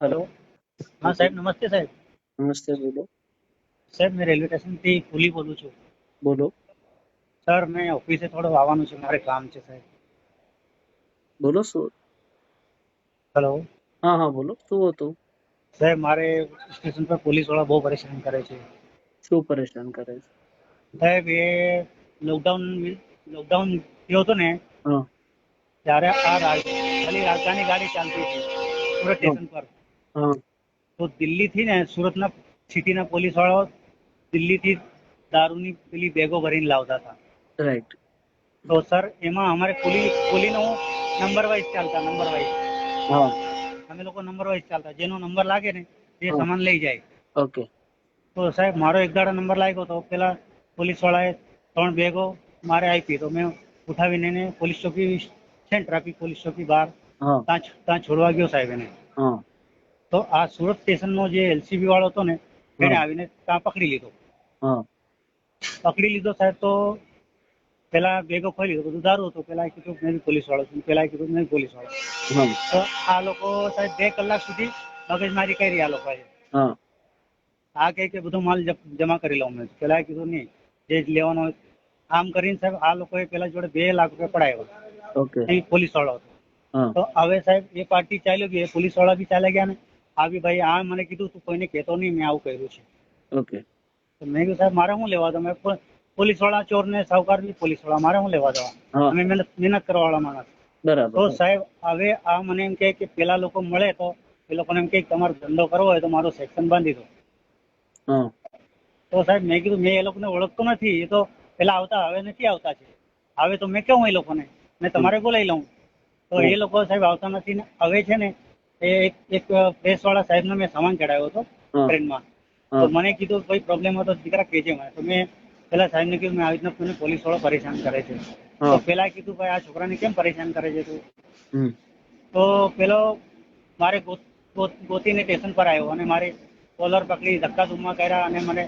Hello. હા સાહેબ નમસ્તે સાહેબ. નમસ્તે બોલો. સાહેબ મેં રેલવે સ્ટેશનથી કુલી બોલું છું. બોલો. સર મેં ઓફિસે થોડું આવવાનું છે મારે કામ છે સાહેબ. બોલો શું? હેલો. હા હા બોલો. શું હતું? સાહેબ મારે સ્ટેશન પર પોલીસવાળા બહુ પરેશાન કરે છે. શું પરેશાન કરે છે? સાહેબ એ લોકડાઉન લોકડાઉન થયો હતો ને હા. ત્યારે આ ખાલી રાજધાની ગાડી ચાલતી હતી સુરત સ્ટેશન પર. તો દિલ્હીથી ને સુરતના સિટીના પોલીસ વાળાઓ દિલ્હીથી દારૂની પેલી બેગો ભરીને લાવતા હતા. રાઈટ તો સર એમાં અમારે કુલી કુલીનો નંબર વાઇઝ ચાલતા નંબર વાઇઝ. હા. અમે લોકો નંબર વાઇઝ ચાલતા જેનો નંબર લાગે ને એ. સામાન લઈ જાય. ઓકે તો સાહેબ મારો એક દાડો નંબર લાગ્યો તો પેલા પોલીસ વાળાએ ત્રણ બેગો મારે આપી તો મેં ઉઠાવીને એને પોલીસ ચોકી છે ને ટ્રાફિક પોલીસ ચોકી બહાર ત્યાં છોડવા ગયો સાહેબ એને. હા. તો આ સુરત સ્ટેશનનો જે એલસીબી વાળો હતો ને એને આવીને ત્યાં પકડી લીધો. પકડી લીધો સાહેબ તો પેલા બેગો ખોલી લીધો બધું દારૂ હતું. પેલા કીધું મેં પોલીસ વાળો છું. પેલા કીધું મેં પોલીસ વાળો તો આ લોકો સાહેબ બે કલાક સુધી મગજમારી કરી આ લોકોએ. આ કહે કે બધો માલ જમા કરી લઉં મેં. પેલા કીધું નહીં જે લેવાનો હોય. આમ કરીને સાહેબ આ લોકોએ પેલા જોડે બે લાખ રૂપિયા પડાયો. ઓકે. પોલીસ વાળો હતો. તો હવે સાહેબ એ પાર્ટી ચાલ્યો ગઈ એ પોલીસવાળા બી ચાલ્યા ગયા ને. આ બી ભાઈ આ મને કીધું તું કોઈને કહેતો નહીં મેં આવું કર્યું છે. ઓકે. તો મેં કીધું સાહેબ મારે શું લેવા તમે પોલીસવાળા ચોર ને સાવકારની પોલીસવાળા મારે શું લેવા દેવા અમે મહેનત કરવા વાળા માણસ. બરાબર. તો સાહેબ હવે આ મને એમ કહે કે પેલા લોકો મળે તો એ લોકોને એમ કે તમારો ધંધો કરવો હોય તો મારું સેક્શન બાંધી દો. તો સાહેબ મેં કીધું મેં એ લોકોને ઓળખતો નથી એ તો પેલા આવતા હવે નથી આવતા છે. હવે તો મેં કેવું એ લોકોને? મેં તમારે બોલાવી લઉં. તો એ લોકો સાહેબ આવતા નથી ને હવે છે ને એક એક પ્રેસ વાળા સાહેબ મેં સામાન ચડાવ્યો હતો ટ્રેનમાં તો મને કીધું કોઈ પ્રોબ્લેમ હતો દીકરા કે છે મને. તો મેં પેલા સાહેબને કીધું મેં આવી રીતના પોલીસ વાળો પરેશાન કરે છે. તો પેલા કીધું ભાઈ આ છોકરાને કેમ પરેશાન કરે છે તું? તો પેલો મારે ગોતીને સ્ટેશન પર આવ્યો અને મારે કોલર પકડી ધક્કા ધુમ્મા કર્યા અને મને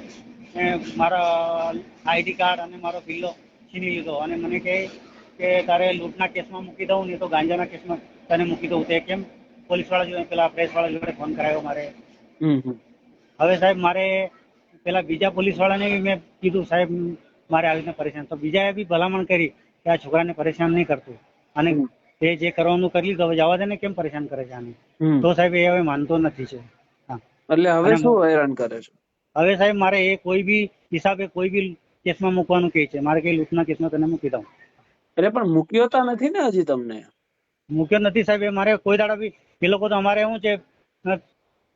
મારા આઈડી કાર્ડ અને મારો બિલ્લો છીની લીધો. અને મને કહે કે તારે લૂંટના કેસમાં મૂકી દઉં નહીં તો ગાંજાના કેસમાં તને મૂકી દઉં. તે કેમ પોલીસવાળા જોડે પેલા પ્રેસવાળા જોડે ફોન કરાયો મારે. હવે સાહેબ મારે પેલા બીજા પોલીસવાળાને બી મેં કીધું સાહેબ મારે આવી રીતે પરેશાન. તો બીજાએ બી ભલામણ કરી કે આ છોકરાને પરેશાન નહીં કરતું. અને તે જે કરવાનું કરી લીધું હવે જવા દે ને કેમ પરેશાન કરે છે આને? તો સાહેબ એ હવે માનતો નથી છે. એટલે હવે શું હેરાન કરે છે? હવે સાહેબ મારે એ કોઈ બી હિસાબે કોઈ બી કેસમાં મૂકવાનું કે છે. મારે કઈ લૂંટના કેસમાં તને મૂકી દઉં. એટલે પણ મૂક્યો તો નથી ને હજી તમને? મૂક્યો નથી સાહેબ. એ મારે કોઈ દાડા બી એ લોકો તો અમારે શું છે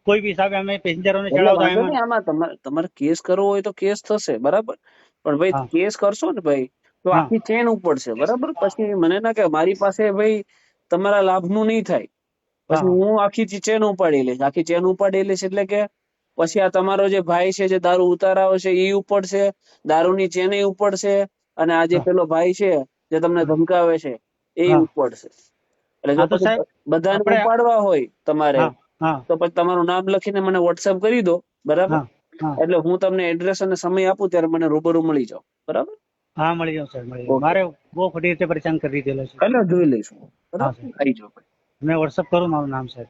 કોઈ બી હિસાબે અમે પેસેન્જરોને ચડાવતા આમાં તમારે તમારે કેસ કરવો હોય તો કેસ થશે બરાબર? પણ ભાઈ કેસ કરશો ને ભાઈ તો આખી ચેન ઉપડશે બરાબર? પછી મને ના કે મારી પાસે ભાઈ તમારા લાભનું નહીં થાય. પછી હું. આખી ચેન ઉપાડી લઈશ. આખી ચેન ઉપાડી લઈશ એટલે કે પછી આ તમારો જે ભાઈ છે જે દારૂ ઉતારાવે છે એ ઉપડશે દારૂની ચેન ઉપડશે અને આ જે પેલો ભાઈ છે જે તમને ધમકાવે છે એ. ઉપડશે. એટલે જો સાહેબ, બધાને ઉપાડવા હોય તમારે તો પછી તમારું નામ લખીને મને વોટ્સએપ કરી દો બરાબર? એટલે હું તમને એડ્રેસ અને સમય આપું ત્યારે મને રૂબરૂ મળી જાવ બરાબર? હા મળી જાવ સાહેબ મળી જાવ મારે બહુ ખોટી રીતે પરેશાન કરી દીધેલો છે. એટલે જોઈ લઈશું બરાબર? આવી જાવ મેં વોટ્સઅપ કરું મારું નામ સાહેબ.